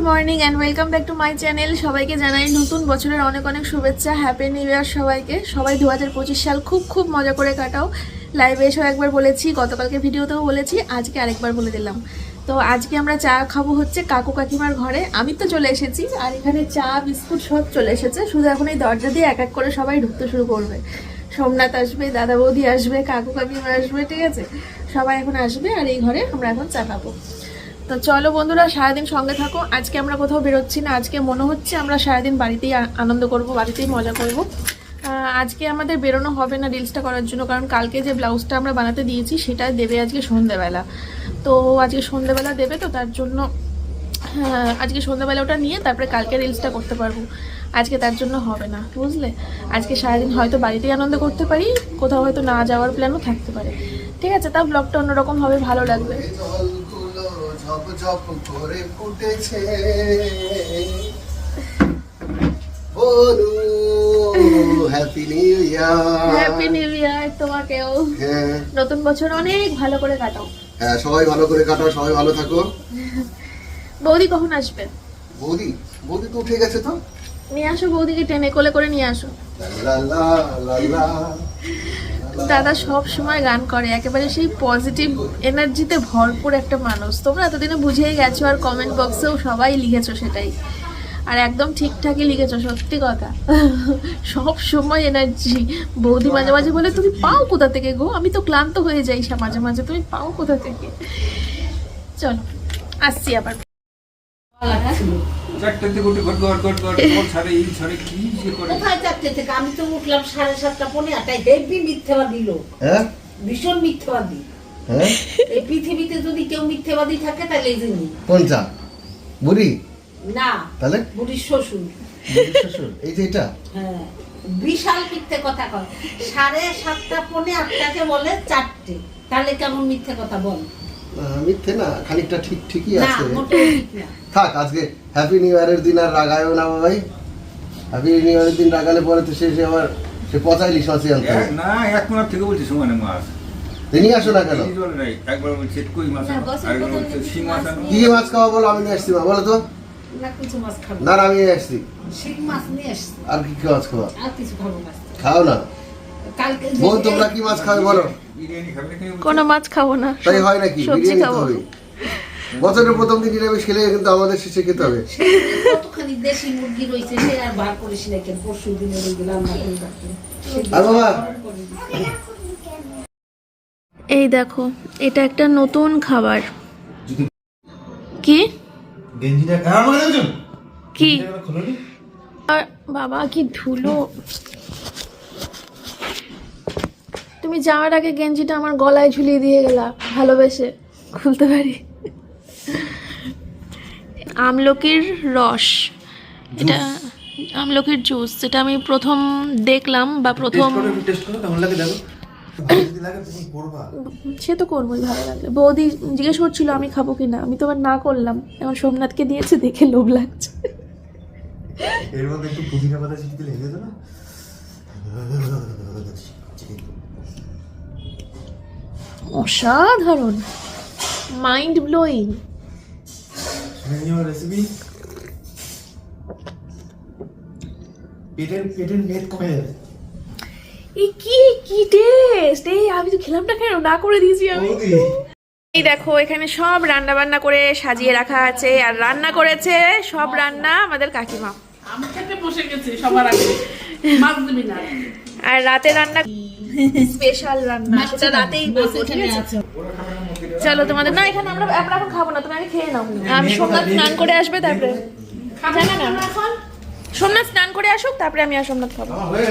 Good morning and welcome back to my channel. সবাইকে জানাই নতুন বছরের অনেক অনেক শুভেচ্ছা। হ্যাপি নিউ ইয়ার সবাইকে। সবাই দু হাজার পঁচিশ সাল খুব খুব মজা করে কাটাও। লাইভে এসেও একবার বলেছি, গতকালকে ভিডিওতেও বলেছি, আজকে আরেকবার বলে দিলাম। তো আজকে আমরা চা খাব হচ্ছে কাকু কাকিমার ঘরে। আমি তো চলে এসেছি আর এখানে চা, বিস্কুট সব চলে এসেছে। শুধু এখন এই দরজা দিয়ে এক এক করে সবাই ঢুকতে শুরু করবে। সোমনাথ আসবে, দাদা বৌদি আসবে, কাকু কাকিমা আসবে, ঠিক আছে? সবাই এখন আসবে আর এই ঘরে আমরা এখন চা খাব। তো চলো বন্ধুরা সারাদিন সঙ্গে থাকো। আজকে আমরা কোথাও বেরোচ্ছি না। আজকে মনে হচ্ছে আমরা সারাদিন বাড়িতেই আনন্দ করব বাড়িতেই মজা করব। আজকে আমাদের বেরোনো হবে না রিলসটা করার জন্য কারণ কালকে যে ব্লাউজটা আমরা বানাতে দিয়েছি সেটা দেবে আজকে সন্ধেবেলা তো আজকে সন্ধেবেলা দেবে তো তার জন্য হ্যাঁ, আজকে সন্ধ্যাবেলা ওটা নিয়ে তারপরে কালকে রিলসটা করতে পারব। আজকে তার জন্য হবে না বুঝলে? আজকে সারাদিন হয়তো বাড়িতেই আনন্দ করতে পারি কোথাও হয়তো না যাওয়ার প্ল্যানও থাকতে পারে। ঠিক আছে তাও ব্লগটা অন্যরকম হবে ভালো লাগবে। ঝপ ঝপ করে ফুটেছে। বলু happy new year happy new year তোমাকেও। হ্যাঁ। নতুন বছর অনেক ভালো করে কাটাও। হ্যাঁ সবাই ভালো করে কাটাও সবাই ভালো থাকো। বৌদি কখন আসবে? বৌদি? বৌদি তো উঠে গেছে তো। নিয়ে আসো বৌদিকে টেনে কোলে করে নিয়ে আসো। লা লা লা লা। দাদা সব সময় গান করে একেবারে সেই পজিটিভ এনার্জিতে ভরপুর একটা মানুষ। তোমরা এতদিনে বুঝেই গেছো আর কমেন্ট বক্সেও সবাই লিখেছো সেটাই। আর একদম ঠিকঠাকই লিখেছো সত্যি কথা। সব সময় এনার্জি বৌদি মাঝে মাঝে বলে তুমি পাও কোথা থেকে গো? আমি তো ক্লান্ত হয়ে যাই সা- মাঝে মাঝে তুমি পাও কোথা থেকে? চলো আসছি আবার। চারটে থেকে উঠে ঘট ঘট ঘট ঘট ঘট ছাড়ে এই ছাড়ে কি যে করে? কোথায় চারটে থেকে? আমি তো উঠলাম সাড়ে সাতটা মিথ্যেবাদী লোক। হ্যাঁ? ভীষণ মিথ্যেবাদী। হ্যাঁ? এই পৃথিবীতে যদি কেউ মিথ্যেবাদী থাকে তাহলে এই কোন বুড়ি? না তাহলে? বুড়ির শ্বশুর। শ্বশুর? এই যে এটা? হ্যাঁ। বিশাল মিথ্যে কথা কয়। সাড়ে সাতটা পনেরো আটটাকে বলে চারটে। তাহলে কেমন মিথ্যে কথা বল? মিথ্যে না খানিকটা ঠিক ঠিকই আছে। মোটেও ঠিক না। থাক আজকে হ্যাপি নিউ ইয়ারের দিন আর রাগায়ও না ভাই হ্যাপি নিউ ইয়ারের দিন রাগালে পরে তো সে সে আবার সে পচাইলি সচি আনতে না এক মিনিট থেকে বলছি সমানে মাছ তিনি আসো না কেন? এই জল একবার বলছে কই মাছ। কি খাওয়া বলো আমি নিয়ে আসছি বলো তো। না কিছু মাছ খাব। না না আমি আসছি। আর কি কি মাছ খাওয়া খাও না। বোন তোমরা কি মাছ খাবে বলো? কোনো মাছ খাব না তাই হয় নাকি? সবজি খাব। বছরের প্রথম দিন নিরামিষ খেলে কিন্তু আমাদের শেষে খেতে হবে। কতখানি দেশি মুরগি রয়েছে সে আর বার করিস না কেন? পরশু দিনে ওইগুলো আর বাবা? এই দেখো এটা একটা নতুন খাবার। কি? গেঞ্জিটা হ্যাঁ কি? আর বাবা কি ধুলো? তুমি যাওয়ার আগে গেঞ্জিটা আমার গলায় ঝুলিয়ে দিয়ে গেলা। ভালোবেসে। খুলতে পারি? আমলকির রস। এটা আমলকির জুস যেটা আমি প্রথম দেখলাম বা প্রথম সে তো করবোই ভালো লাগলে। বৌদি জিজ্ঞেস করছিল আমি খাব কি না আমি তো আবার না করলাম। এখন সোমনাথকে দিয়েছে দেখে লোভ লাগছে। এর মধ্যে একটু পুদিনা পাতা ছিটি দিলে না? অসাধারণ। মাইন্ড ব্লোয়িং রেসিপি পেটের পেটের মেদ কমে যাবে এই কি কি টেস্ট এই আমি তো খেলাম না কেন? না করে দিয়েছি আমি। এই দেখো এখানে সব রান্না বান্না করে সাজিয়ে রাখা আছে। আর রান্না করেছে সব রান্না আমাদের কাকিমা। আমি খেতে বসে গেছি সবার আগে। মাছ দিবি না। আর রাতে রান্না স্পেশাল রান্না সেটা রাতেই বলব ঠিক আছে? চলো তোমাদের না এখানে আমরা আমরা এখন খাব না তুমি আগে খেয়ে নাও। আমি সোমনাথ স্নান করে আসবে তারপরে জানা না এখন? সোমনাথ স্নান করে আসুক তারপরে আমি আর সোমনাথ খাব। হয়ে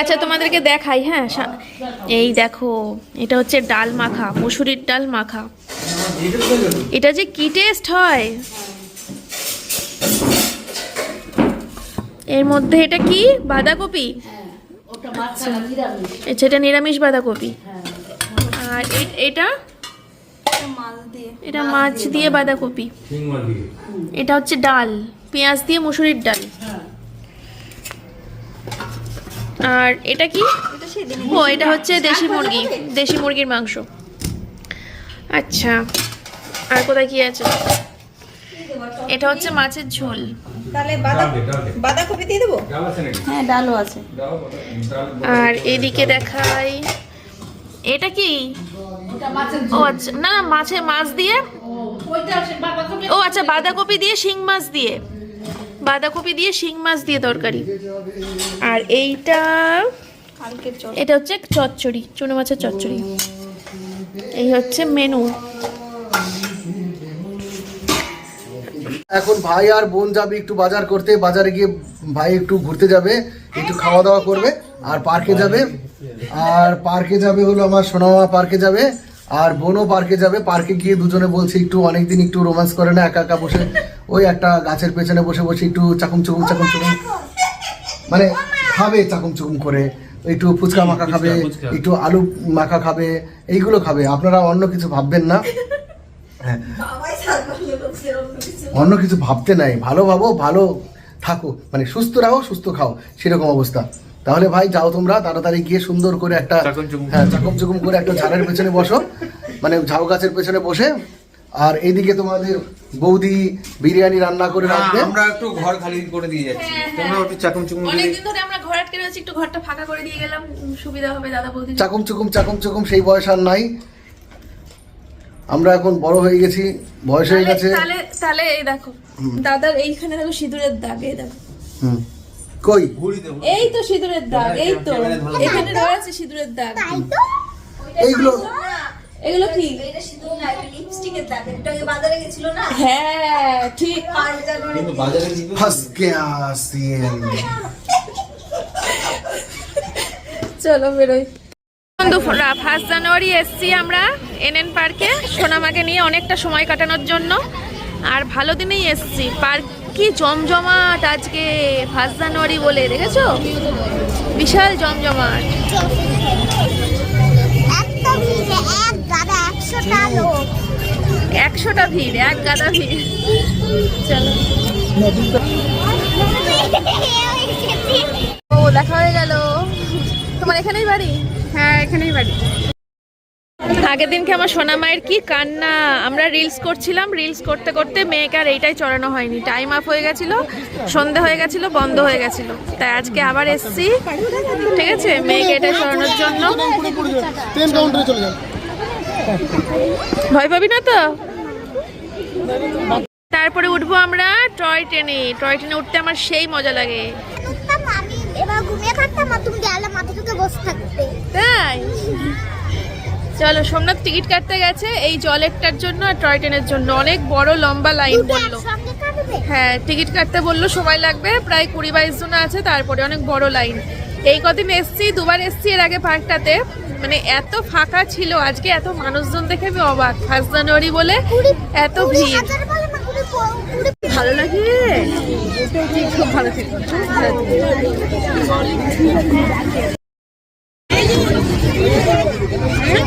আচ্ছা তোমাদেরকে দেখাই হ্যাঁ এই দেখো এটা হচ্ছে ডাল মাখা মুসুরির ডাল মাখা। এটা যে কি টেস্ট হয়? এর মধ্যে এটা কি? বাঁধাকপি ওটা মাছ ছাড়া নিরামিষ আচ্ছা এটা নিরামিষ বাঁধাকপি। আর এ- এটা? এটা মাছ দিয়ে। বাঁধাকপি শিং মাছ দিয়ে। এটা হচ্ছে ডাল পেঁয়াজ দিয়ে মুসুরির ডাল। আর এটা কি? ও এটা হচ্ছে দেশি মুরগি দেশি মুরগির মাংস। আচ্ছা আর কোথায় কি আছে? এটা হচ্ছে মাছের ঝোল। তাহলে। বাঁধাকপি দিয়ে দেবো? হ্যাঁ ডালও আছে। আর এদিকে দেখাই। এটা কি? ও আচ্ছা না না, মাছে মাছ দিয়ে? ও আচ্ছা বাঁধাকপি দিয়ে শিং মাছ দিয়ে। বাঁধাকপি দিয়ে শিং মাছ দিয়ে তরকারি। আর এইটা এটা হচ্ছে চচ্চড়ি চুনো মাছের চচ্চড়ি। এই হচ্ছে মেনু। এখন ভাই আর বোন যাবে একটু বাজার করতে বাজারে গিয়ে ভাই একটু ঘুরতে যাবে একটু খাওয়া দাওয়া করবে আর পার্কে যাবে। আর পার্কে যাবে হলো আমার সোনামা পার্কে যাবে আর বোনও পার্কে যাবে। পার্কে গিয়ে দুজনে বলছে একটু অনেকদিন একটু রোমান্স করে না একা একা বসে ওই একটা গাছের পেছনে বসে বসে একটু চাকুম চুকুম চাকুম চুকুম মানে খাবে চাকুম চুকুম করে একটু ফুচকা মাখা খাবে একটু আলু মাখা খাবে এইগুলো খাবে। আপনারা অন্য কিছু ভাববেন না। হ্যাঁ অন্য কিছু ভাবতে নাই। ভালো ভাবো ভালো থাকো। মানে সুস্থ রাখো সুস্থ খাও। সেরকম অবস্থা। তাহলে ভাই যাও তোমরা তাড়াতাড়ি গিয়ে সুন্দর করে একটা হ্যাঁ চাকম চুকুম করে একটা ঝাড়ের পেছনে বসো। মানে ঝাউ গাছের পেছনে বসে। আর এইদিকে তোমাদের বৌদি বিরিয়ানি রান্না করে রাখবে। আমরা একটু ঘর খালি করে দিয়ে যাচ্ছি। তোমরা একটু চাকুম চুকুম দিয়ে অনেকদিন ধরে আমরা ঘর আটকে রয়েছি একটু ঘরটা ফাঁকা করে দিয়ে গেলাম। সুবিধা হবে দাদা বৌদি চাকুম চুকুম চাকুম চুকুম সেই বয়স আর নাই। আমরা এখন বড় হয়ে গেছি বয়স হয়ে গেছে। তাহলে তাহলে এই দেখো দাদার এইখানে দেখো সিঁদুরের দাগ এই দেখো। হুম। কই? এই তো সিঁদুরের দাগ এই তো। এখানে রয়েছে সিঁদুরের দাগ। এইগুলো এগুলো কি? এটা শুধু না এটা লিপস্টিকের দাগ। একটু আগে বাজারে গেছিল না? হ্যাঁ ঠিক। চলো বেরোই। ফার্স্ট জানুয়ারি এসছি আমরা। এনএন পার্কে সোনামাকে নিয়ে অনেকটা সময় কাটানোর জন্য। আর ভালো দিনেই এসছি। পার্ক কি জমজমাট আজকে ফার্স্ট জানুয়ারি বলে দেখেছ? বিশাল জমজমাট। একশোটা ভিড় এক গাদা ভিড়। চলো। ও দেখা হয়ে গেল। তোমার এখানেই বাড়ি? হ্যাঁ এখানেই বাড়ি। আগের দিনকে আমার সোনা মায়ের কি কান্না। আমরা রিলস করছিলাম রিলস করতে করতে মেয়েকে আর এইটাই চড়ানো হয়নি। টাইম আপ হয়ে গেছিল সন্ধে হয়ে গেছিল বন্ধ হয়ে গেছিল। তাই আজকে আবার এসছি ঠিক আছে? মেয়েকে এটা চড়ানোর জন্য। ভয় পাবি না তো? তারপরে উঠবো আমরা টয় ট্রেনে টয় ট্রেনে উঠতে আমার সেই মজা লাগে। তাই? চলো সোমনাথ টিকিট কাটতে গেছে। এই জলেরটার জন্য আর টয় ট্রেনের জন্য। অনেক বড় লম্বা লাইন বলল। হ্যাঁ টিকিট কাটতে বলল সময় লাগবে। প্রায় কুড়ি বাইশ জন আছে তারপরে অনেক বড় লাইন এই কদিন এসছি দুবার এসছি এর আগে পার্কটাতে মানে এত ফাঁকা ছিল আজকে এত মানুষজন দেখে আমি অবাক। ফার্স্ট জানুয়ারি বলে এত ভিড়। ভালো লাগে? খুব ভালো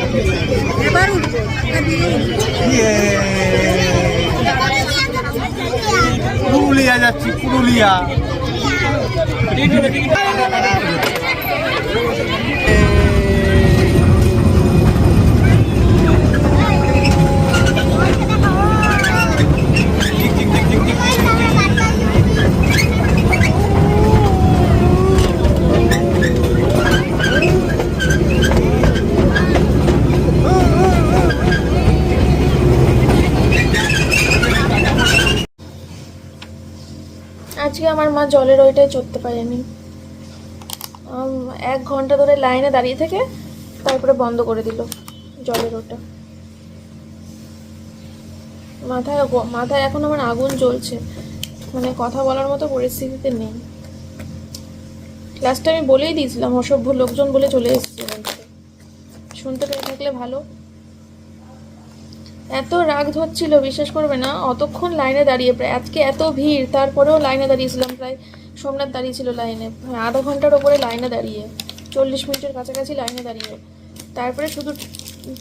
থেকে পুরুলিয়া যাচ্ছি পুরুলিয়া। আজকে আমার মা জলের ওইটাই চড়তে পারেনি। এক ঘণ্টা ধরে লাইনে দাঁড়িয়ে থেকে তারপরে বন্ধ করে দিল জলের ওটা। মাথায় মাথায় এখন আমার আগুন জ্বলছে। মানে কথা বলার মতো পরিস্থিতিতে নেই। লাস্টে আমি বলেই দিয়েছিলাম, অসভ্য লোকজন বলে চলে এসেছি। শুনতে পেয়ে থাকলে ভালো। এত রাগ ধরছিল, বিশ্বাস করবে না। অতক্ষণ লাইনে দাঁড়িয়ে, প্রায় আজকে এত ভিড়, তারপরেও লাইনে দাঁড়িয়েছিলাম, প্রায় সোমনাথ দাঁড়িয়েছিল লাইনে। আধা ঘণ্টার ওপরে লাইনে দাঁড়িয়ে, চল্লিশ মিনিটের কাছাকাছি লাইনে দাঁড়িয়ে। তারপরে শুধু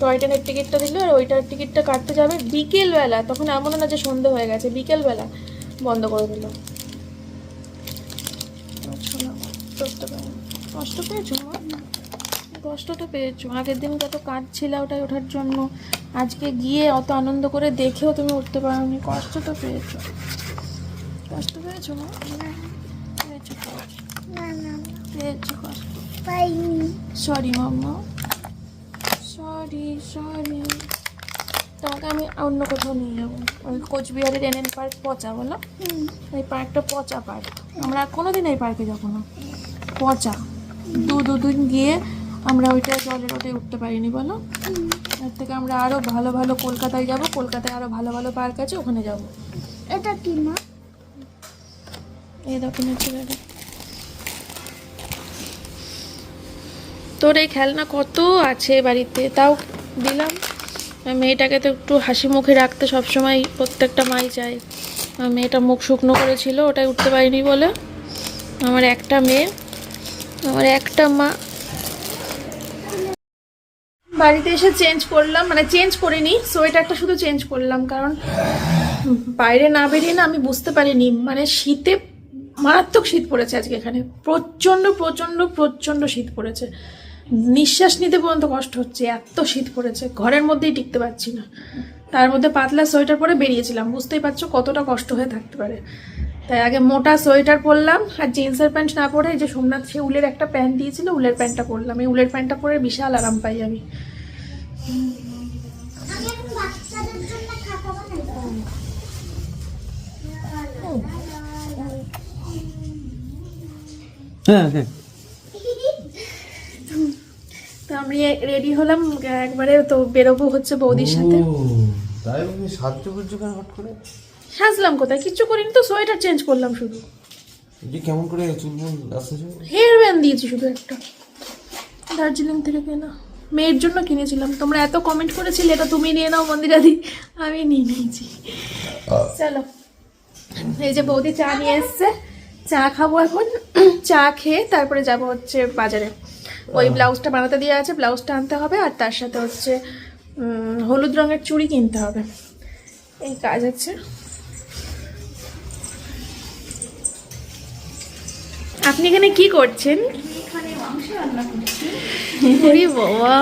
টয় ট্রেনের টিকিটটা দিল আর ওইটার টিকিটটা কাটতে যাবে বিকেলবেলা, তখন এমন না যে সন্ধে হয়ে গেছে, বিকেলবেলা বন্ধ করে দিল। কষ্ট পেয়েছ আমার? কষ্টটা পেয়েছ। আগের দিন কত কাঁদছিলে ওটাই ওঠার জন্য। আজকে গিয়ে অত আনন্দ করে দেখেও তুমি উঠতে পারোনি। কষ্টটা পেয়েছ। কষ্ট পেয়েছ মা? পেয়েছ কষ্ট। না না পেয়েছ কষ্ট। সরি মাম্মা। সরি সরি তোমাকে আমি অন্য কোথাও নিয়ে যাব। ওই কোচবিহারের এনএন পার্ক পচা বলো এই পার্কটা পচা পার্ক আমরা কোনোদিন এই পার্কে যাব না। পচা। দু দুদিন গিয়ে আমরা ওইটা জলের ওটাই উঠতে পারিনি বলো? এর থেকে আমরা আরও ভালো ভালো কলকাতায় যাব কলকাতায় আরও ভালো ভালো পার্ক আছে ওখানে যাব। এটা কি মা? এই দেখো নিচে তোর এই খেলনা কত আছে বাড়িতে? তাও দিলাম। মেয়েটাকে তো একটু হাসি মুখে রাখতে সবসময় প্রত্যেকটা মাই চায়। মেয়েটা মুখ শুকনো করেছিল ওটাই উঠতে পারিনি বলে। আমার একটা মেয়ে আমার একটা মা বাড়িতে এসে চেঞ্জ করলাম মানে চেঞ্জ করিনি সোয়েটারটা শুধু চেঞ্জ করলাম, কারণ বাইরে না বেরিয়ে না আমি বুঝতে পারিনি মানে শীতে মারাত্মক শীত পড়েছে আজকে এখানে, প্রচণ্ড প্রচণ্ড প্রচণ্ড শীত পড়েছে। নিঃশ্বাস নিতে পর্যন্ত কষ্ট হচ্ছে, এত শীত পড়েছে, ঘরের মধ্যেই টিকতে পারছি না। তার মধ্যে পাতলা সোয়েটার পরে বেরিয়েছিলাম, বুঝতেই পারছ কতটা কষ্ট হয়ে থাকতে পারে। তাই আগে মোটা সোয়েটার পরলাম, আর জিন্সের প্যান্ট না পরে এই যে সোমনাথ সে উলের একটা প্যান্ট দিয়েছিল, উলের প্যান্টটা পরলাম। এই উলের প্যান্টটা পরে বিশাল আরাম পাই আমি। হ্যাঁ হ্যাঁ। তো আমি রেডি হলাম একবারে তো বেরোবো হচ্ছে বৌদির সাথে। তাই তুমি সাহায্য করছ কেন হট করে? সাজলাম কোথায়? কিচ্ছু করিনি তো সোয়েটার চেঞ্জ করলাম শুধু। কেমন করে চুলমুল হেয়ার ব্যান্ড দিয়েছি শুধু একটা। দার্জিলিং থেকে কেনা। মেয়ের জন্য কিনেছিলাম। তোমরা এত কমেন্ট করেছিলে এটা তুমি নিয়ে নাও মন্দিরাদি। আমি নিয়ে নিয়েছি। চলো। এই যে বৌদি চা নিয়ে এসছে। চা খাব এখন। চা খেয়ে তারপরে যাব হচ্ছে বাজারে। ওই ব্লাউজটা বানাতে দিয়ে আছে ব্লাউজটা আনতে হবে আর তার সাথে হচ্ছে হলুদ রঙের চুড়ি কিনতে হবে। এই কাজ আছে। আপনি এখানে কি করছেন? এখানে মাংস রান্না করছি। ওরে বাবা।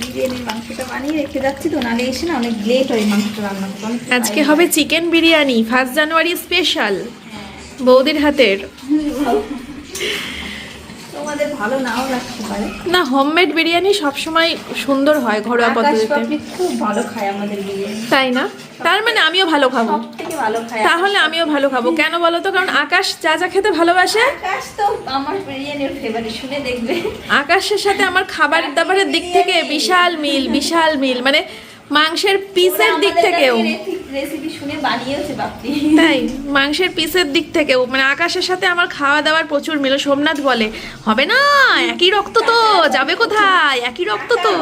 বিরিয়ানির মাংসটা বানিয়ে রেখে যাচ্ছি তো নালে এসে না অনেক লেট হয় মাংসটা রান্না করতে। আজকে হবে chicken biryani first January special বৌদির হাতের। তোমাদের ভালো নাও লাগতে পারে। না হোমমেড বিরিয়ানি সবসময় সুন্দর হয় ঘরোয়া পদ্ধতিতে। খুব ভালো খায় আমাদের বিরিয়ানি। তাই না? তার মানে আমিও ভালো খাব। ভালো খায় তাহলে আমিও ভালো খাব। কেন বলো তো? কারণ আকাশ যা যা খেতে ভালোবাসে। আকাশ তো আমার বিরিয়ানির ফেভারিট শুনে দেখবে। আকাশের সাথে আমার খাবার দাবারের দিক থেকে বিশাল মিল বিশাল মিল। মানে মাংসের পিসের দিক থেকেও। রেসিপি শুনে বানিয়েছে বাপি তাই মাংসের পিসের দিক থেকেও মানে আকাশের সাথে আমার খাওয়া দাওয়ার প্রচুর মিল সোমনাথ বলে হবে না একই রক্ত তো যাবে কোথায়? একই রক্ত তো।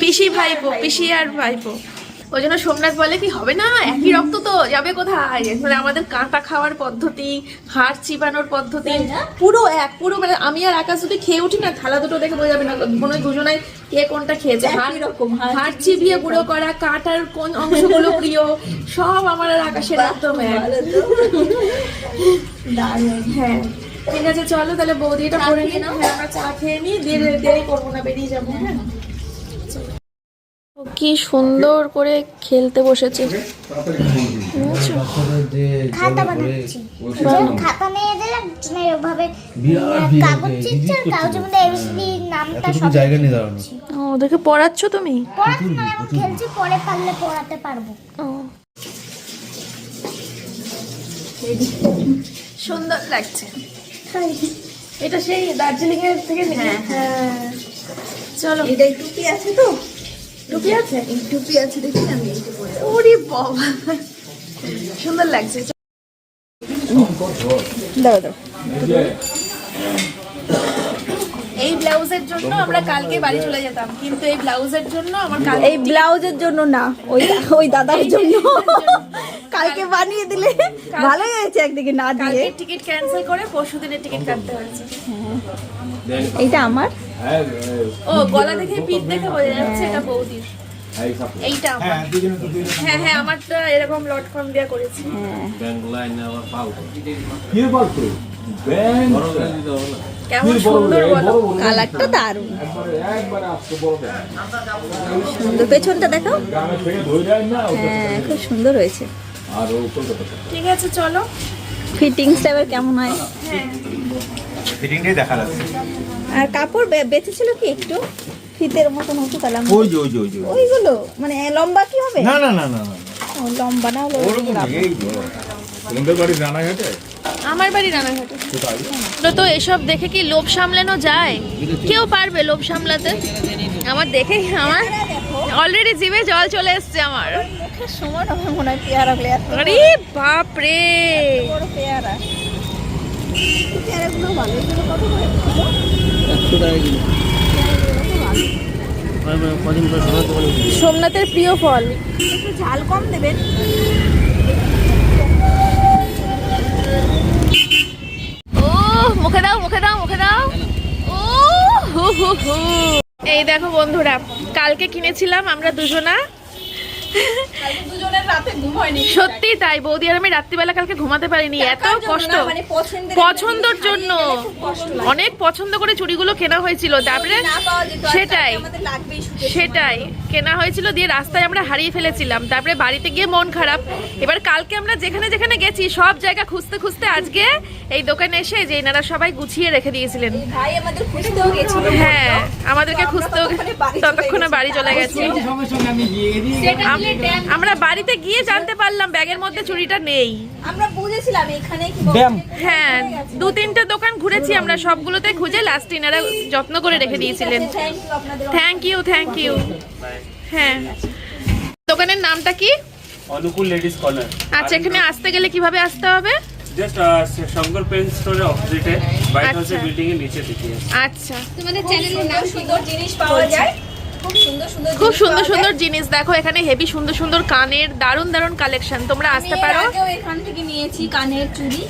পিসি ভাইপো পিসি আর ভাইপো। ওই জন্য সোমনাথ বলে কি হবে না? একই রক্ত তো যাবে কোথায়? মানে আমাদের কাঁটা খাওয়ার পদ্ধতি হাড় চিবানোর পদ্ধতি পুরো এক পুরো মানে আমি আর আকাশ যদি খেয়ে উঠি না থালা দুটো দেখে বোঝা যাবে না মনে দুজনাই কে কোনটা খেয়েছে। হাড় রকম, হাড় হাড় চিবিয়ে গুঁড়ো করা কাঁটার কোন অংশগুলো প্রিয় সব আমার আর আকাশের একদম এক। হ্যাঁ ঠিক আছে চলো তাহলে বৌদি এটা করে নিই না হ্যাঁ আমরা চা খেয়ে নিই দিয়ে দেরি করব না বেরিয়ে যাব হ্যাঁ। কি সুন্দর করে খেলতে বসেছে। বুঝেছ? খাতা বানাচ্ছি। খাতা নিয়ে দিলাম ওভাবে কাগজ চিচ্ছে আর কাগজের মধ্যে এবিসিডি নামটা সব জায়গা নিয়ে দাঁড়ানো ও ওদেরকে পড়াচ্ছ তুমি? পড়াশোনা খেলছি পরে পারলে পড়াতে পারব। ও। সুন্দর লাগছে। এটা সেই দার্জিলিং এর থেকে হ্যাঁ হ্যাঁ। চলো। এটাই টুপি আছে তো? টুপি আছে? টুপি আছে দেখি আমি এইটা পরে ওরে বাবা। সুন্দর লাগছে। দাও দাও এই ব্লাউজের জন্য আমরা কালকে বাড়ি চলে যেতাম কিন্তু এই ব্লাউজের জন্য আমার এই ব্লাউজের জন্য না ওই ওই দাদার জন্য। কালকে বানিয়ে দিলে। ভালো হয়েছে একদিকে না দিয়ে। টিকিট ক্যান্সেল করে পরশু দিনের টিকিট কাটতে হয়েছে এইটা আমার? ও গলা দেখে পিঠ দেখে বোঝা যাচ্ছে এটা বৌদির। এইটা আমার। হ্যাঁ হ্যাঁ আমারটা এরকম লটকন দিয়ে করেছি। কেমন সুন্দর বলো? কালারটা দারুণ। সুন্দর পেছনটা দেখো হ্যাঁ খুব সুন্দর হয়েছে। ঠিক আছে চলো। ফিটিংসটা এবার কেমন হয়? ফিটিংটাই দেখা যাচ্ছে। আর কাপড় বেঁচেছিল কি একটু? ফিতের মতন হতো তাহলে আমরা- ওই ওই ওই ওইগুলো? মানে লম্বা কি হবে? না না না না ও, লম্বা না হলে তোমাদের বাড়ি রানাঘাটে? আমার বাড়ি রানাঘাটে। তো তো এসব দেখে কি লোভ সামলানো যায়? কেউ পারবে লোভ সামলাতে? আমার দেখে আমার অলরেডি জিভে জল চলে এসছে আমার। মুখের সমান হবে মনে হয় পেয়ারা পেয়ারা আরে বাপ রে বড় পেয়ারা। পেয়ারাগুলো ভালো এগুলো কত করে সোমনাথের প্রিয় ফল। একটু ঝাল কম দেবেন। ও মুখে দাও মুখে দাও মুখে দাও। ও হু হু হু। এই দেখো বন্ধুরা কালকে কিনেছিলাম আমরা দুজনা দুজনের রাতে ঘুম হয়নি সত্যি তাই বৌদি আর আমি রাত্রিবেলা কালকে ঘুমাতে পারিনি এত কষ্ট। মানে পছন্দর জন্য অনেক পছন্দ করে চুড়িগুলো কেনা হয়েছিল তারপরে সেটাই সেটাই কেনা হয়েছিল দিয়ে রাস্তায় আমরা হারিয়ে ফেলেছিলাম তারপরে বাড়িতে গিয়ে মন খারাপ। এবার কালকে আমরা যেখানে যেখানে গেছি সব জায়গা খুঁজতে খুঁজতে আজকে এই দোকানে এসে যে এনারা সবাই গুছিয়ে রেখে দিয়েছিলেন। হ্যাঁ আমাদেরকে খুঁজতেও ততক্ষণে বাড়ি চলে ততক্ষণে বাড়ি চলে গেছি। আমরা বাড়িতে গিয়ে জানতে পারলাম ব্যাগের মধ্যে চুরিটা নেই। আমরা বুঝেছিলাম এখানে হ্যাঁ দু তিনটে দোকান ঘুরেছি আমরা সবগুলোতে খুঁজে লাস্ট এনারা যত্ন করে রেখে দিয়েছিলেন। থ্যাংক ইউ থ্যাংক ইউ হ্যাঁ। দোকানের নামটা কি? Anukul ladies corner. আচ্ছা এখানে আসতে গেলে কীভাবে আসতে হবে? জাস্ট শঙ্কর পেন স্টোরের অপোজিটে হোয়াইট হাউসের আচ্ছা। বিল্ডিং এর নিচে দিকে। আচ্ছা। তোমাদের চ্যানেলের নাম সুন্দর জিনিস পাওয়া যায়। খুব সুন্দর সুন্দর জিনিস দেখো এখানে হেভি সুন্দর সুন্দর কানের দারুণ দারুণ কালেকশন তোমরা আসতে পারো। এখান থেকে নিয়েছি কানের চুড়ি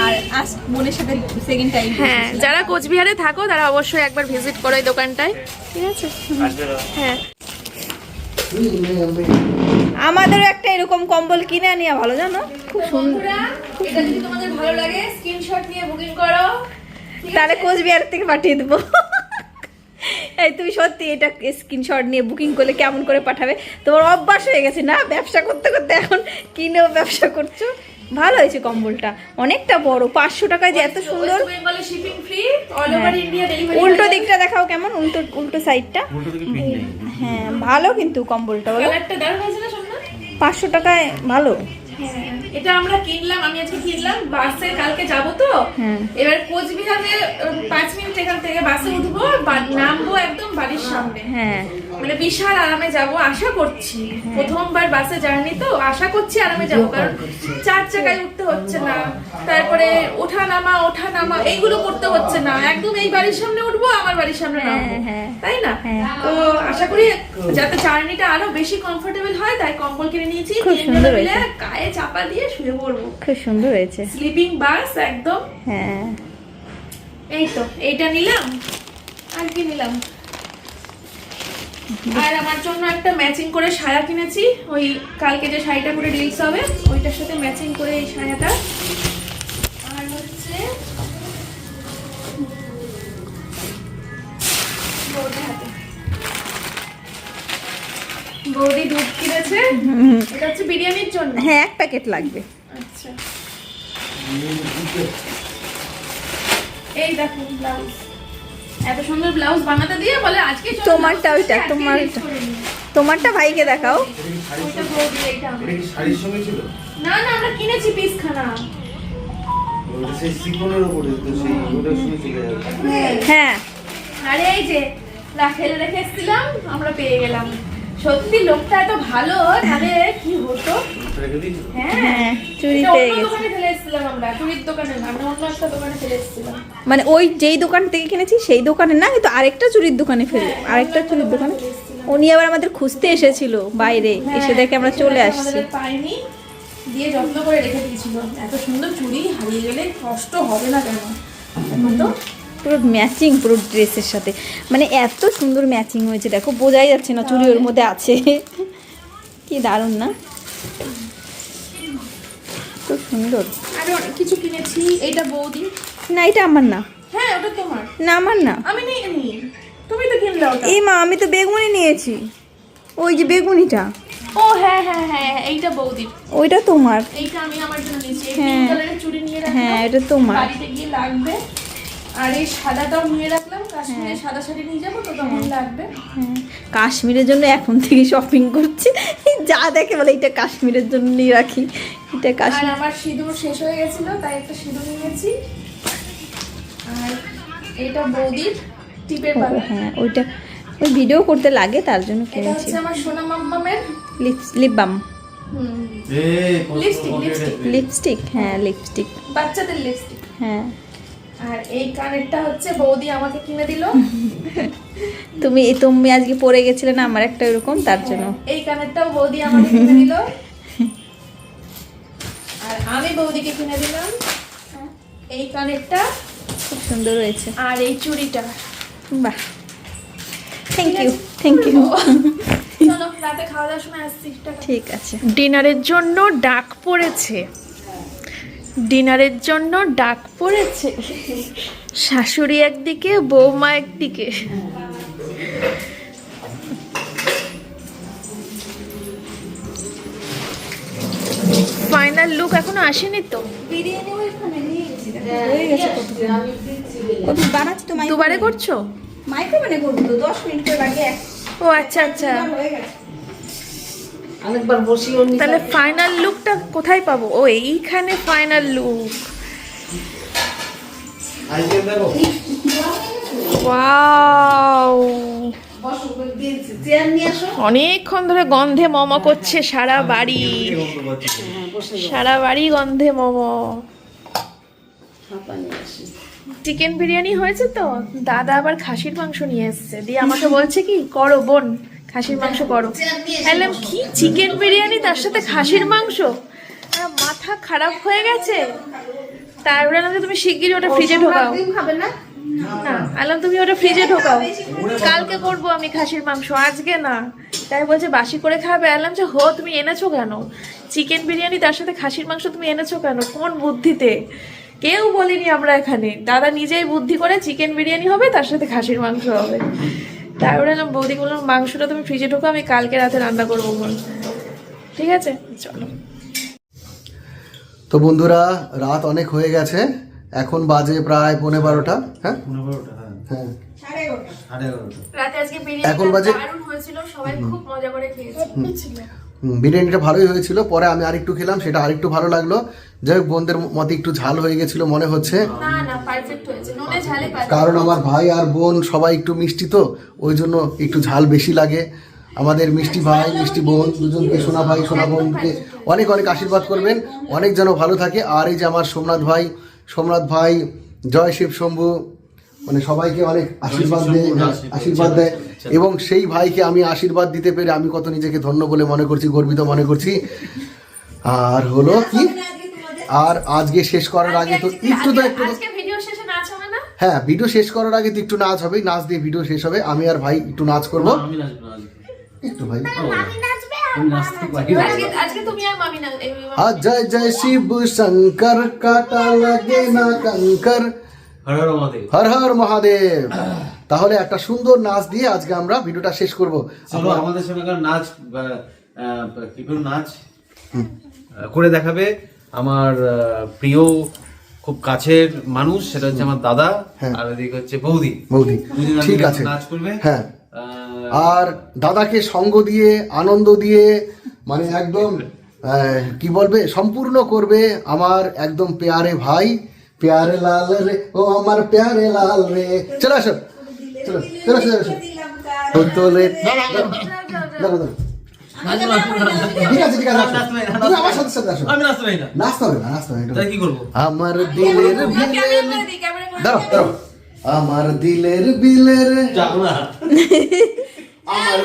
আর আজ বোনের সাথে সেকেন্ড টাইম হ্যাঁ যারা কোচবিহারে থাকো তারা অবশ্যই একবার ভিজিট করো এই দোকানটায়। ঠিক আছে? হ্যাঁ। আমাদেরও একটা এরকম কম্বল কিনে আনিয়া ভালো জানো? খুব সুন্দর এটা যদি তোমাদের ভালো লাগে স্ক্রিনশট নিয়ে বুকিং করো। তাহলে কোচবিহার থেকে পাঠিয়ে দেবো। তুমি সত্যি এটা স্ক্রিনশট নিয়ে বুকিং করলে কেমন করে পাঠাবে? তোমার অভ্যাস হয়ে গেছে না? ব্যবসা করতে করতে এখন কিনেও ব্যবসা করছ? ভালো হয়েছে কম্বলটা। অনেকটা বড় পাঁচশো টাকায় যে এত সুন্দর। ডেলিভারি উল্টো দিকটা দেখাও কেমন উল্টো উল্টো সাইডটা হ্যাঁ ভালো কিন্তু কম্বলটা? পাঁচশো টাকায় ভালো। হ্যাঁ, এটা আমরা কিনলাম আমি আজকে কিনলাম বাসে কালকে যাব তো। হ্যাঁ। এবার কোচবিহারে পাঁচ মিনিট এখান থেকে বাসে উঠবো নামবো একদম বাড়ির সামনে। হ্যাঁ। মানে বিশাল আরামে যাব আশা করছি। প্রথমবার বাসে জার্নি তো আশা করছি আরামে যাব কারণ চার চাকায় উঠতে হচ্ছে না। তারপরে ওঠা নামা ওঠা নামা এইগুলো করতে হচ্ছে না। একদম এই বাড়ির সামনে উঠবো আমার বাড়ির সামনে নামবো। হ্যাঁ। তাই না? তো আশা করি যাতে জার্নিটা আরও বেশি কমফোর্টেবল হয় তাই কম্বল কিনে নিয়েছি। গায়ে চাপা দিয়ে শুয়ে পড়ব। খুব সুন্দর হয়েছে। স্লিপিং বাস একদম। হ্যাঁ। এই তো এইটা নিলাম আর কি নিলাম? আর আমার জন্য একটা ম্যাচিং করে সায়া কিনেছি ওই কালকে যে শাড়িটা করে রিলস হবে ওইটার সাথে ম্যাচিং করে এই সায়াটা। আর হচ্ছে বৌদি দুধ কিনেছে। এটা হচ্ছে বিরিয়ানির জন্য। হ্যাঁ এক প্যাকেট লাগবে। আচ্ছা। এই দেখো ব্লাউজ। এত সুন্দর ব্লাউজ বানাতে দিয়ে বলে আজকে তোমারটা ওইটা, তোমারটা। ভাইকে দেখাও। ওইটা বৌদি, এইটা আমার। এটা কি শাড়ির সঙ্গে ছিল? না না আমরা কিনেছি পিস খানা ওটা সেই সিকনের উপরে তো সেই ওটার সঙ্গে চলে যাবে। হ্যাঁ। আরে এই যে ফেলে রেখে এসেছিলাম আমরা পেয়ে গেলাম। সত্যি লোকটা এত ভালো তাহলে কি হতো? হ্যাঁ। হ্যাঁ চুরি পেয়ে গেছে। ফেলে এসেছিলাম আমরা চুরির দোকানে আমরা অন্য একটা দোকানে ফেলে এসেছিলাম। মানে ওই যেই দোকান থেকে কিনেছি সেই দোকানে না কিন্তু আরেকটা চুরির দোকানে ফেলে আরেকটা চুরির দোকানে। উনি আবার আমাদের খুঁজতে এসেছিল বাইরে এসে দেখে আমরা চলে হ্যাঁ, আসছি। পাইনি দিয়ে যত্ন করে রেখে দিয়েছিল। এত সুন্দর চুড়ি হারিয়ে গেলে কষ্ট হবে না কেন? তো পুরো ম্যাচিং পুরো ড্রেসের সাথে। মানে এত সুন্দর ম্যাচিং হয়েছে দেখো বোঝাই যাচ্ছে না চুরি ওর মধ্যে আছে। কি দারুণ না? খুব সুন্দর। আরও অনেক কিছু কিনেছি এইটা বৌদি। না এটা আমার না। হ্যাঁ ওটা তোমার। না আমার না। আমি নিয়ে তুমি তো কিনলে ওটা। এই মা আমি তো বেগুনি নিয়েছি। ওই যে বেগুনিটা। ও হ্যাঁ হ্যাঁ হ্যাঁ এইটা বৌদির। ওইটা তোমার। এইটা আমি আমার জন্য নিয়েছি। হ্যাঁ। চুড়ি নিয়ে হ্যাঁ এটা তোমার। বাড়িতে গিয়ে লাগবে। আর এই সাদাটাও নিয়ে রাখলাম কাশ্মীরে সাদা শাড়ি নিয়ে যাব তো তখন লাগবে। হ্যাঁ। কাশ্মীরের জন্য এখন থেকে শপিং করছি। যা দেখে বলে এটা কাশ্মীরের জন্য নিয়ে রাখি এটা কাশ্মীর আমার সিঁদুর শেষ হয়ে গেছিল তাই একটা সিঁদুর নিয়েছি। আর এটা বৌদির টিপের পাতা। হ্যাঁ ওইটা ওই ভিডিও করতে লাগে তার জন্য কিনেছি। আমার সোনা মাম্মামের lip lip balm lipstick lipstick lipstick হ্যাঁ লিপস্টিক বাচ্চাদের লিপস্টিক হ্যাঁ। আর এই কানেরটা হচ্ছে বৌদি আমাকে কিনে দিল। তুমি তুমি আজকে পরে গেছিলে না? আমার একটা এরকম তার জন্য। এই কানেরটাও বৌদি আমাকে কিনে দিল। আর আমি বৌদিকে কিনে দিলাম। এই কানেরটা। খুব সুন্দর হয়েছে। আর এই চুড়িটা। বাহ। থ্যাংক ইউ থ্যাংক ইউ ঠিক আছে। ডিনারের জন্য ডাক পড়েছে। ডিনারের জন্য ডাক পড়েছে। শাশুড়ি একদিকে বৌমা একদিকে। ফাইনাল লুক এখনও আসেনি তো? দুবারে করছ? মাইক্রোওভেনে করব দশ মিনিট করে ও আচ্ছা আচ্ছা। হয়ে গেছে। আরেকবার বসিও নি তাহলে ফাইনাল লুকটা কোথায় পাবো? ও এইখানে ফাইনাল লুক অনেকক্ষণ ধরে গন্ধে মম করছে সারা বাড়ি। সারা বাড়ি গন্ধে মম। চিকেন বিরিয়ানি হয়েছে তো? দাদা আবার খাসির মাংস নিয়ে এসছে। দিয়ে আমাকে বলছে কি করো বোন। খাসির মাংস করো বললাম কি চিকেন বিরিয়ানি? তার সাথে খাসির মাংস? মাথা খারাপ হয়ে গেছে। তারপরে না তুমি শিগগিরই ওটা ফ্রিজে ঢোকাও। খাবে না? না আলাম তুমি ওটা ফ্রিজে ঢোকাও। কালকে করব আমি খাসির মাংস আজকে না। তাই বলছে বাসি করে খাবে। আলাম যে হো তুমি এনেছো কেন? চিকেন বিরিয়ানি তার সাথে খাসির মাংস তুমি এনেছো কেন? কোন বুদ্ধিতে? কেউ বলিনি আমরা এখানে। দাদা নিজেই বুদ্ধি করে চিকেন বিরিয়ানি হবে তার সাথে খাসির মাংস হবে। তারপরে এলাম বৌদি বললাম মাংসটা তুমি ফ্রিজে ঢোকাও আমি কালকে রাতে রান্না করব বোন ঠিক আছে? চলো। তো বন্ধুরা রাত অনেক হয়ে গেছে। এখন বাজে প্রায় পৌনে বারোটা হ্যাঁ? হ্যাঁ। এখন বাজে- দারুণ হয়েছিল সবাই খুব মজা করে খেয়েছে। হুম, বিরিয়ানিটা ভালোই হয়েছিল পরে আমি আরেকটু খেলাম সেটা আরেকটু ভালো লাগল। যাই হোক বোনদের মতে একটু ঝাল হয়ে গেছিল মনে হচ্ছে। না না পারফেক্ট হয়েছে। নুনে ঝালে perfect। কারণ আমার ভাই আর বোন সবাই একটু মিষ্টি তো ওই জন্য একটু ঝাল বেশি লাগে। আমাদের মিষ্টি ভাই মিষ্টি বোন দুজনকে সোনা ভাই সোনা বোনকে অনেক অনেক আশীর্বাদ করবেন। অনেক যেন ভালো থাকে। আর এই যে আমার সোমনাথ ভাই সোমনাথ ভাই জয় শিব শম্ভু মানে সবাইকে অনেক আশীর্বাদ দেয় আশীর্বাদ দেয়। এবং সেই ভাইকে আমি আশীর্বাদ দিতে পেরে আমি কত নিজেকে ধন্য বলে মনে করছি গর্বিত মনে করছি। আর হলো কি? আর আজকে শেষ করার আগে তো একটু তো একটু তো- আজকে ভিডিও শেষে নাচ হবে না? হ্যাঁ ভিডিও শেষ করার আগে তো একটু নাচ হবে নাচ দিয়ে ভিডিও শেষ হবে। আমি আর ভাই একটু নাচ করব। আমি নাচবো না। আজকে। একটু ভাই জয় জয় শিব শঙ্কর কাটা লাগে না কঙ্কর। হর হর মহাদেব। তাহলে একটা সুন্দর নাচ দিয়ে আজকে আমরা ভিডিওটা শেষ করব। আমাদের সঙ্গে নাচ কি নাচ? করে দেখাবে। আমার প্রিয় খুব কাছের মানুষ সেটা হচ্ছে আমার দাদা হ্যাঁ। আর ওদিকে হচ্ছে বৌদি। বৌদি। ঠিক আছে। নাচ করবে। হ্যাঁ। আর দাদাকে সঙ্গ দিয়ে আনন্দ দিয়ে মানে একদম কি বলবে সম্পূর্ণ করবে আমার একদম পেয়ারে ভাই। পেয়ারে লাল রে ও আমার পেয়ারে লাল রে। চলে আসো। চলো চলো চলো আসো। আছে আসো। আমার দিলের বিলের আমার দিলের বিলের আমার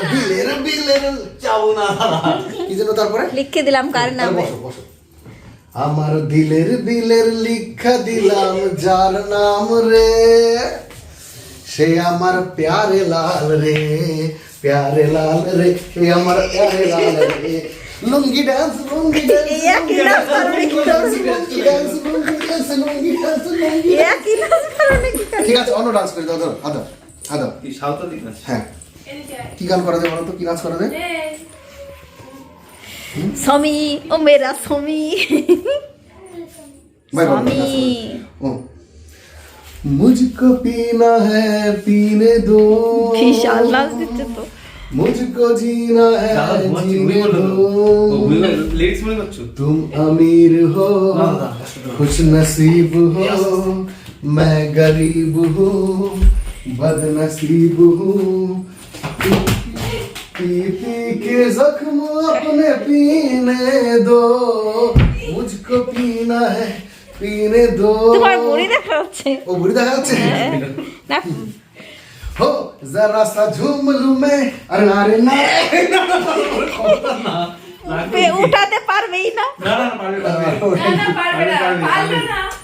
বিলের না। কি তারপরে? লিখে দিলাম কার তাহলে বসো, বসো। আমার দিলের বিলের লিখা দিলাম যার নাম রে। সে আমার প্যারে লাল রে। প্যারে লাল রে সে আমার প্যারে লাল রে lungi dance lungi dance lungi dance lungi dance lungi dance lungi এই একই নাচ পারো নাকি ঠিক আছে অন্য ডান্স করে দাও দাও আদা আদা কি সাঁওতালি নাচ হ্যাঁ। কি গান করা যায় বলো তো কি নাচ করা যায়? স্বামী ও মেরা নাচ করো। ও। मुझको पीना है पीने दो বিশাল নাচ দিচ্ছে তো मुझको जीना है দাদা ঘুমাচ্ছি ঘুমিয়ে जीने বললো তো दो ও ঘুমিয়ে লিরিক্স মনে করছো तुम अमीर हो ना, ना, खुश नसीब हो मैं गरीब हूँ बदनसीब हूँ पी पी के जख्म अपने पीने दो मुझको पीना है पीने दो তোমার বড়ি দেখা যাচ্ছে ও বুড়ি দেখা যাচ্ছে না हो जरा सा झूम लूं मैं अरे अरे ना পে- উঠাতে পারবেই না না না পারবে পারবে না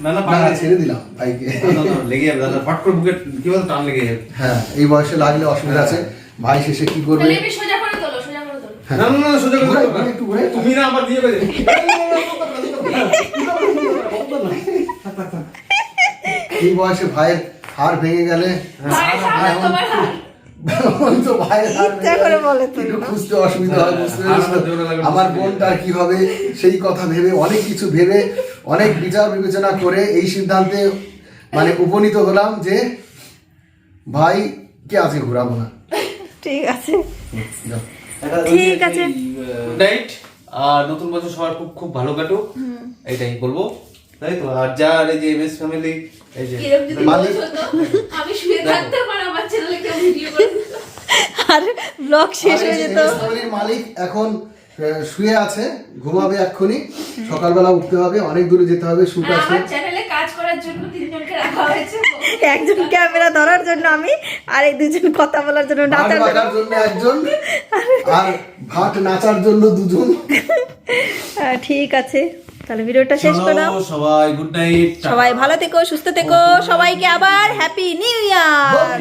না না পারবে ছেড়ে দিলাম ভাইকে না, না, লেগে যাবে দাদা ফট করে বুকে কি বলতো টান লেগে যাবে হ্যাঁ এই বয়সে লাগলে অসুবিধা আছে ভাই শেষে কি করবে তাহলে এবার সোজা করে তোলো সোজা করে তোলো না না না সোজা করে ঘুরে, দাও। ঘুরে, একটু ঘুরে। তুমি না আবার দিয়ে বেজে এই বয়সে ভাইয়ের হাড় ভেঙে গেলে। খুঁজতে অসুবিধা হয় বুঝতে আমার। বোনটার কি হবে সেই কথা ভেবে অনেক কিছু ভেবে অনেক বিচার বিবেচনা করে এই সিদ্ধান্তে মানে উপনীত হলাম যে ভাই কে আছে ঘুরাবো না ঠিক আছে। ঠিক আছে। আর নতুন বছর সবার খুব খুব ভালো কাটুক। এটাই বলব। তাই তো? আর যার এই যে এমএস ফ্যামিলি এই যে আমি শুয়ে থাকতে পারো আমার চ্যানেলে কেউ ভিডিও করে আর ব্লগ শেষ আর হয়ে যেত। মালিক এখন শুয়ে আছে ঘুমাবে এক্ষুনি। সকালবেলা উঠতে হবে অনেক দূরে যেতে হবে শুট আছে আমার চ্যানেলে কাজ করার জন্য তিনজনকে রাখা হয়েছে। একজন ক্যামেরা ধরার জন্য আমি আর এই দুজন কথা বলার জন্য নাচার জন্য একজন আর ভাট নাচার জন্য দুজন। ঠিক আছে। তাহলে ভিডিওটা শেষ করলাম। সবাই গুড নাইট সবাই ভালো থেকো সুস্থ থেকো সবাইকে আবার হ্যাপি নিউ ইয়ার